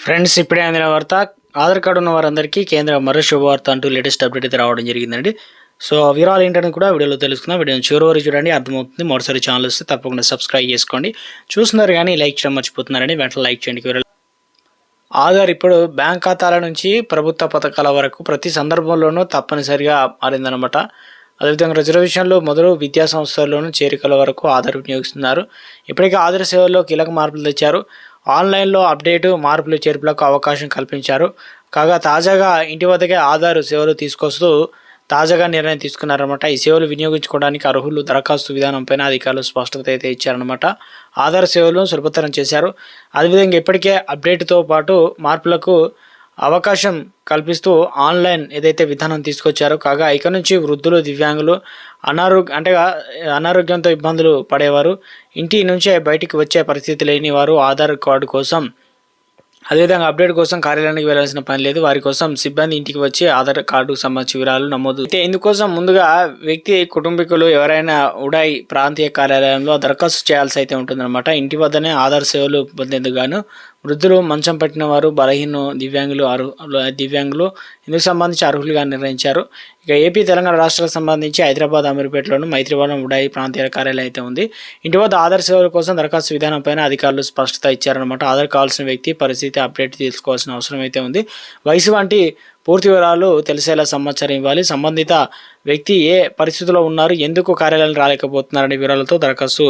Friends ఇప్పుడే అందిన వార్త ఆధార్ కార్డు ఉన్న వారందరికీ కేంద్ర మరో శుభవార్త అంటూ లేటెస్ట్ అప్డేట్ అయితే రావడం జరిగిందండి. సో ఆ వివరాలు ఏంటని కూడా వీడియోలో తెలుసుకుందాం. వీడియోని చివరి వరకు చూడండి అర్థమవుతుంది. మరోసారి ఛానల్ వస్తే తప్పకుండా సబ్స్క్రైబ్ చేసుకోండి. చూస్తున్నారు కానీ లైక్ చేయడం మర్చిపోతున్నారని వెంటనే లైక్ చేయండి. వివరాలు ఆధార్ ఇప్పుడు బ్యాంక్ ఖాతాల నుంచి ప్రభుత్వ పథకాల వరకు ప్రతి సందర్భంలోనూ తప్పనిసరిగా మారిందనమాట అదేవిధంగా రిజర్వేషన్లు మొదలు విద్యా సంస్థల్లోనూ చేరికల వరకు ఆధార్ వినియోగిస్తున్నారు. ఇప్పటికే ఆధార్ సేవల్లో కీలక మార్పులు తెచ్చారు. ఆన్లైన్లో అప్డేటు మార్పులు చేర్పులకు అవకాశం కల్పించారు. కాగా తాజాగా ఇంటి వద్దకే ఆధార్ సేవలు తీసుకొస్తూ తాజాగా నిర్ణయం తీసుకున్నారనమాట ఈ సేవలు వినియోగించుకోవడానికి అర్హులు దరఖాస్తు విధానంపైన అధికారులు స్పష్టత అయితే ఇచ్చారనమాట ఆధార్ సేవలను సులభతరం చేశారు. అదేవిధంగా ఇప్పటికే అప్డేట్తో పాటు మార్పులకు అవకాశం కల్పిస్తూ ఆన్లైన్ ఏదైతే విధానం తీసుకొచ్చారో కాగా ఇక నుంచి వృద్ధులు దివ్యాంగులు అనారోగ్య అంటే అనారోగ్యంతో ఇబ్బందులు పడేవారు. ఇంటి నుంచే బయటికి వచ్చే పరిస్థితి లేని వారు ఆధార్ కార్డు కోసం అదేవిధంగా అప్డేట్ కోసం కార్యాలయానికి వెళ్ళాల్సిన పని లేదు. వారి కోసం సిబ్బంది ఇంటికి వచ్చి ఆధార్ కార్డు సంబంధించి వివరాలు నమోదు అయితే ఇందుకోసం ముందుగా వ్యక్తి కుటుంబీకులు ఎవరైనా ఉడాయి ప్రాంతీయ కార్యాలయంలో దరఖాస్తు చేయాల్సి అయితే ఉంటుందన్నమాట. ఇంటి వద్దనే ఆధార్ సేవలు పొందేందుకు గాను వృద్ధులు మంచం పట్టిన వారు బలహీన దివ్యాంగులు అర్హులు దివ్యాంగులు ఇందుకు సంబంధించి అర్హులుగా నిర్ణయించారు. ఇక ఏపీ తెలంగాణ రాష్ట్రాలకు సంబంధించి హైదరాబాద్ అమీర్పేటలోను మైత్రివనం ఉడాయి ప్రాంతీయ కార్యాలయం అయితే ఉంది. ఇంటి వద్ద ఆధార్ సేవల కోసం దరఖాస్తు విధానం పైన అధికారులు స్పష్టత ఇచ్చారనమాట ఆధార్ కావాల్సిన వ్యక్తి పరిస్థితి అప్డేట్ తీసుకోవాల్సిన అవసరం అయితే ఉంది. వయసు వంటి పూర్తి వివరాలు తెలిసేలా సమాచారం ఇవ్వాలి. సంబంధిత వ్యక్తి ఏ పరిస్థితిలో ఉన్నారు ఎందుకు కార్యాలయం రాలేకపోతున్నారనే వివరాలతో దరఖాస్తు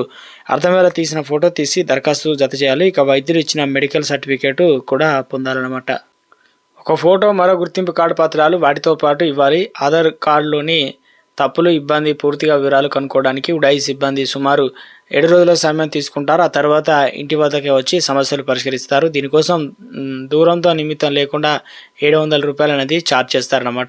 అర్థమయ్యేలా తీసిన ఫోటో తీసి దరఖాస్తు జత చేయాలి. ఇక వైద్యులు ఇచ్చిన మెడికల్ సర్టిఫికేట్ కూడా పొందాలన్నమాట. ఒక ఫోటో మరో గుర్తింపు కార్డు పత్రాలు వాటితో పాటు ఇవ్వాలి. ఆధార్ కార్డులోని తప్పులు ఇబ్బంది పూర్తిగా వివరాలు కనుక్కోవడానికి ఉడాయి సిబ్బంది సుమారు ఏడు రోజుల సమయం తీసుకుంటారు. ఆ తర్వాత ఇంటి వద్దకే వచ్చి సమస్యలు పరిష్కరిస్తారు. దీనికోసం దూరంతో నిమిత్తం లేకుండా ఏడు వందల రూపాయలు అనేది ఛార్జ్ చేస్తారన్నమాట.